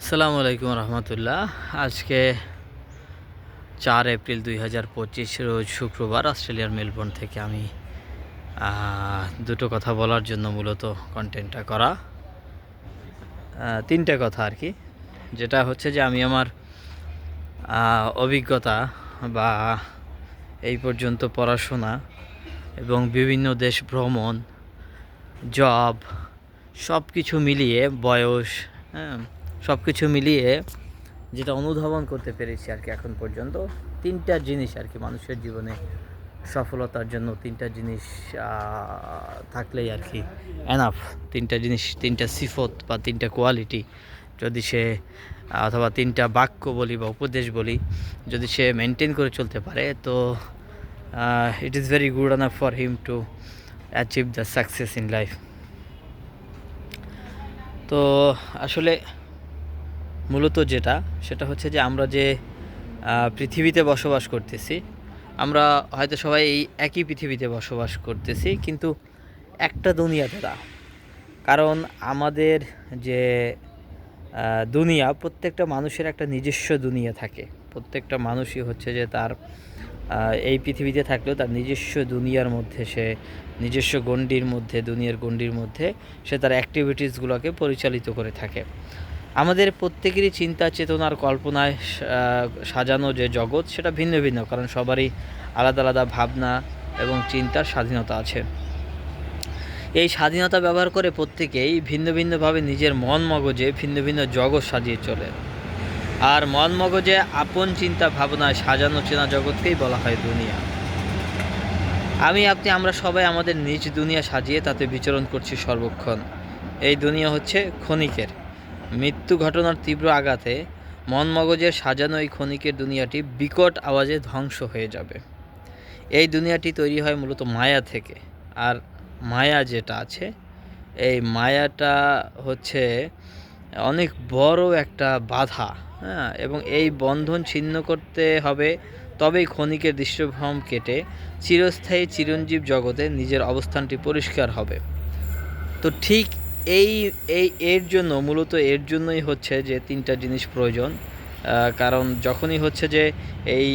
আসসালামু আলাইকুম রহমতুল্লাহ। আজকে চার এপ্রিল দুই হাজার পঁচিশ, রোজ শুক্রবার অস্ট্রেলিয়ার মেলবোর্ন থেকে আমি দুটো কথা বলার জন্য মূলত কন্টেন্টটা করা। তিনটে কথা আর কি। যেটা হচ্ছে যে আমি আমার অভিজ্ঞতা বা এই পর্যন্ত পড়াশোনা এবং বিভিন্ন দেশ ভ্রমণ জব সব কিছু মিলিয়ে বয়স হ্যাঁ সব কিছু মিলিয়ে যেটা অনুধাবন করতে পেরেছি আর কি এখন পর্যন্ত, তিনটা জিনিস আর কি মানুষের জীবনে সফলতার জন্য তিনটা জিনিস থাকলেই আর কি এনাফ তিনটা জিনিস, তিনটা সিফত বা তিনটা কোয়ালিটি যদি সে, অথবা তিনটা বাক্য বলি বা উপদেশ বলি, যদি সে মেনটেন করে চলতে পারে, তো it is very good enough for him to achieve the success in life তো, আসলে মূলত যেটা, সেটা হচ্ছে যে আমরা যে পৃথিবীতে বসবাস করতেছি, আমরা হয়তো সবাই এই একই পৃথিবীতে বসবাস করতেছি, কিন্তু একটা দুনিয়াতে না কারণ আমাদের যে দুনিয়া, প্রত্যেকটা মানুষের একটা নিজস্ব দুনিয়া থাকে। প্রত্যেকটা মানুষই হচ্ছে যে তার এই পৃথিবীতে থাকলেও তার নিজস্ব দুনিয়ার মধ্যে সে, নিজস্ব গণ্ডির মধ্যে, দুনিয়ার গণ্ডির মধ্যে সে তার অ্যাক্টিভিটিসগুলোকে পরিচালিত করে থাকে। আমাদের প্রত্যেকেরই চিন্তা, চেতনার কল্পনায় সাজানো যে জগৎ, সেটা ভিন্ন ভিন্ন, কারণ সবারই আলাদা আলাদা ভাবনা এবং চিন্তার স্বাধীনতা আছে। এই স্বাধীনতা ব্যবহার করে প্রত্যেকেই ভিন্ন ভিন্নভাবে নিজের মন মগজে ভিন্ন ভিন্ন জগৎ সাজিয়ে চলে। আর মন মগজে আপন চিন্তা ভাবনায় সাজানো চেনা জগৎকেই বলা হয় দুনিয়া। আমি, আপনি, আমরা সবাই আমাদের নিজ দুনিয়া সাজিয়ে তাতে বিচরণ করছি সর্বক্ষণ। এই দুনিয়া হচ্ছে ক্ষণিকের। মৃত্যু ঘটনার তীব্র আঘাতে মন মগজের সাজানো এই ক্ষণিকের দুনিয়াটি বিকট আওয়াজে ধ্বংস হয়ে যাবে। এই দুনিয়াটি তৈরি হয় মূলত মায়া থেকে। আর মায়া যেটা আছে, এই মায়াটা হচ্ছে অনেক বড় একটা বাধা হ্যাঁ? এবং এই বন্ধন ছিন্ন করতে হবে, তবেই ক্ষণিকের দৃশ্যভ্রম কেটে চিরস্থায়ী চিরঞ্জীব জগতে নিজের অবস্থানটি পরিষ্কার হবে। তো ঠিক এই এই, এর জন্য, মূলত এর জন্যই হচ্ছে যে তিনটা জিনিস প্রয়োজন। কারণ যখনই হচ্ছে যে এই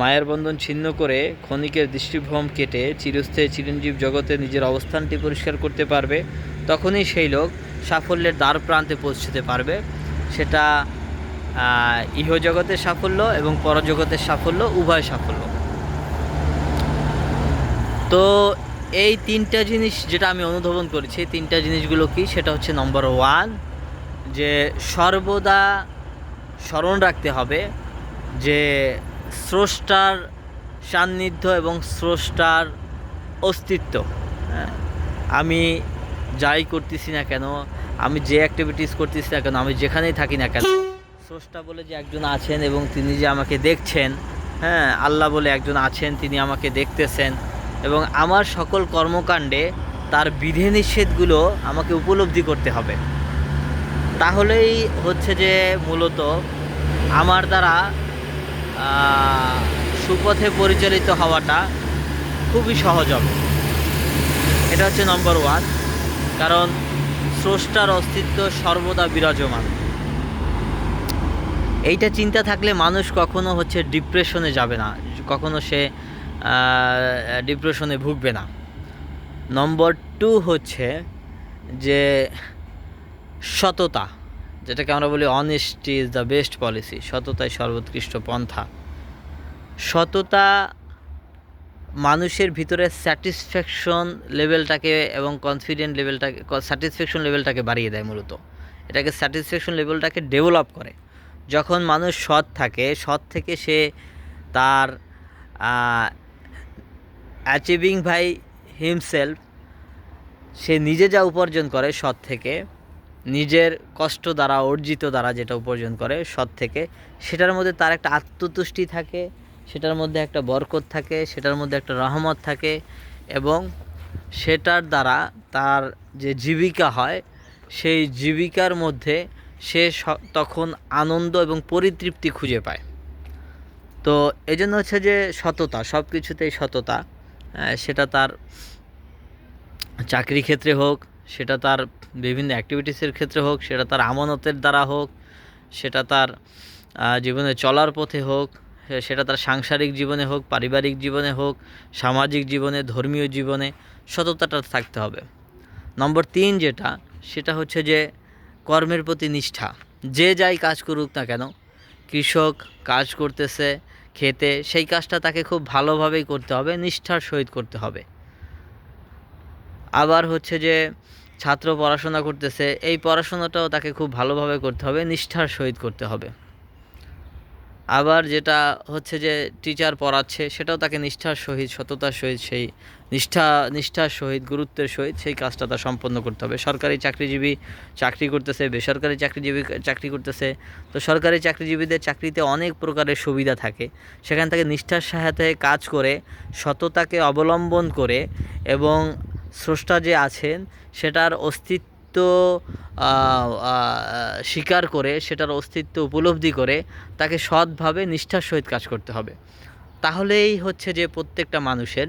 মায়ের বন্ধন ছিন্ন করে ক্ষণিকের দৃষ্টিভ্রম কেটে চিরস্থায়ী চিরঞ্জীব জগতে নিজের অবস্থানটি পরিষ্কার করতে পারবে, তখনই সেই লোক সাফল্যের দ্বার প্রান্তে পৌঁছতে পারবে। সেটা ইহজগতের সাফল্য এবং পরজগতের সাফল্য, উভয় সাফল্য। তো এই তিনটা জিনিস যেটা আমি অনুধাবন করেছি তিনটা জিনিসগুলো কি? সেটা হচ্ছে নম্বর ওয়ান যে সর্বদা স্মরণ রাখতে হবে যে স্রষ্টার সান্নিধ্য এবং স্রষ্টার অস্তিত্ব। হ্যাঁ আমি যাই করতেছি না কেন, আমি যে অ্যাক্টিভিটিস করতেছি না কেন, আমি যেখানেই থাকি না কেন, স্রষ্টা বলে যে একজন আছেন এবং তিনি যে আমাকে দেখছেন হ্যাঁ আল্লাহ বলে একজন আছেন, তিনি আমাকে দেখতেছেন এবং আমার সকল কর্মকাণ্ডে তার বিধিনিষেধগুলো আমাকে উপলব্ধি করতে হবে। তাহলেই হচ্ছে যে মূলত আমার দ্বারা সুপথে পরিচালিত হওয়াটা খুবই সহজ হবে। এটা হচ্ছে নম্বর ওয়ান কারণ স্রষ্টার অস্তিত্ব সর্বদা বিরাজমান। এইটা চিন্তা থাকলে মানুষ কখনো হচ্ছে ডিপ্রেশনে যাবে না। কখনো সে ডিপ্রেশনে ভুগবে না। নম্বর টু হচ্ছে যে সততা, যেটাকে আমরা বলি honesty is the best policy সততাই সর্বোৎকৃষ্ট পন্থা। সততা মানুষের ভিতরে স্যাটিসফ্যাকশন লেভেলটাকে এবং কনফিডেন্ট লেভেলটাকে স্যাটিসফ্যাকশন লেভেলটাকে বাড়িয়ে দেয় মূলত। এটাকে স্যাটিসফ্যাকশন লেভেলটাকে ডেভেলপ করে। যখন মানুষ সৎ থাকে, সৎ থেকে সে তার অ্যাচিভিং বাই হিমসেলফ সে নিজে যা উপার্জন করে সৎ থেকে, নিজের কষ্ট দ্বারা, অর্জিত দ্বারা যেটা উপার্জন করে সৎ থেকে, সেটার মধ্যে তার একটা আত্মতুষ্টি থাকে, সেটার মধ্যে একটা বরকত থাকে, সেটার মধ্যে একটা রহমত থাকে এবং সেটার দ্বারা তার যে জীবিকা হয়, সেই জীবিকার মধ্যে সে তখন আনন্দ এবং পরিতৃপ্তি খুঁজে পায়। তো এই জন্য হচ্ছে যে সততা সব কিছুতেই সততা। সেটা তার চাকরি ক্ষেত্রে হোক, সেটা তার বিভিন্ন অ্যাক্টিভিটিসের ক্ষেত্রে হোক, সেটা তার আমানতের দ্বারা হোক, সেটা তার জীবনে চলার পথে হোক সেটা তার সাংসারিক জীবনে হোক, পারিবারিক জীবনে হোক, সামাজিক জীবনে, ধর্মীয় জীবনে, সততাটা থাকতে হবে। নম্বর তিন যেটা, সেটা হচ্ছে যে কর্মের প্রতি নিষ্ঠা। যে যাই কাজ করুক না কেন, কৃষক কাজ করতেছে খেতে, সেই কাজটা তাকে খুব ভালোভাবেই করতে হবে, নিষ্ঠার সহিত করতে হবে। আবার হচ্ছে যে, ছাত্র পড়াশোনা করতেছে, এই পড়াশোনাটাও তাকে খুব ভালোভাবে করতে হবে, নিষ্ঠার সহিত করতে হবে। আবার যেটা হচ্ছে যে টিচার পড়াচ্ছে, সেটাও তাকে নিষ্ঠার সহিত, সততার সহিত সেই নিষ্ঠা, নিষ্ঠার সহিত, গুরুত্বের সহিত সেই কাজটা তার সম্পন্ন করতে হবে। সরকারি চাকরিজীবী চাকরি করতেছে, বেসরকারি চাকরিজীবী চাকরি করতেছে, তো সরকারি চাকরিজীবীদের চাকরিতে অনেক প্রকারের সুবিধা থাকে। সেখান থেকে নিষ্ঠার সহায়তায় কাজ করে, সততাকে অবলম্বন করে এবং স্রষ্টা যে আছেন, সেটার অস্তিত্ব আহ, স্বীকার করে সেটার অস্তিত্ব উপলব্ধি করে তাকে সৎভাবে নিষ্ঠার সহিত কাজ করতে হবে তাহলেই হচ্ছে যে প্রত্যেকটা মানুষের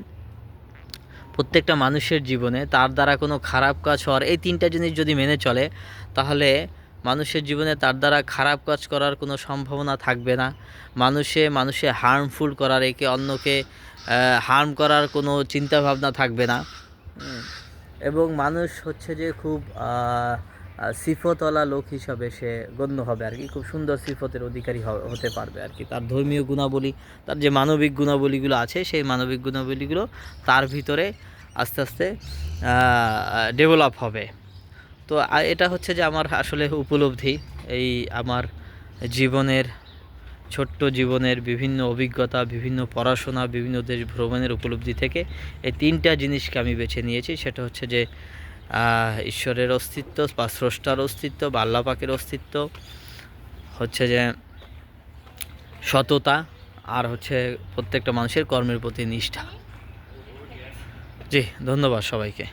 প্রত্যেকটা মানুষের জীবনে তার দ্বারা কোনো খারাপ কাজ হওয়ার এই তিনটা জিনিস যদি মেনে চলে তাহলে মানুষের জীবনে তার দ্বারা খারাপ কাজ করার কোনো সম্ভাবনা থাকবে না মানুষে মানুষে হার্মফুল করার একে অন্যকে হার্ম করার কোনো চিন্তা ভাবনা থাকবে না। এবং মানুষ হচ্ছে যে খুব আহ, লোক হিসাবে সে গণ্য হবে আর কি। খুব সুন্দর সিফতের অধিকারী হতে পারবে আর কি। তার ধর্মীয় গুণাবলী তার যে মানবিক গুণাবলীগুলো আছে সেই মানবিক গুণাবলীগুলো তার ভিতরে আস্তে আস্তে ডেভেলপ হবে। তো এটা হচ্ছে যে আমার আসলে উপলব্ধি এই আমার জীবনের ছোট্ট জীবনের বিভিন্ন অভিজ্ঞতা, বিভিন্ন পড়াশোনা, বিভিন্ন দেশ ভ্রমণের উপলব্ধি থেকে এই তিনটা জিনিসকে আমি বেছে নিয়েছি। সেটা হচ্ছে যে ঈশ্বরের অস্তিত্ব বা স্রষ্টার অস্তিত্ব বা আল্লাহ পাকের অস্তিত্ব, হচ্ছে যে সততা, আর হচ্ছে প্রত্যেকটা মানুষের কর্মের প্রতি নিষ্ঠা। জি, ধন্যবাদ সবাইকে।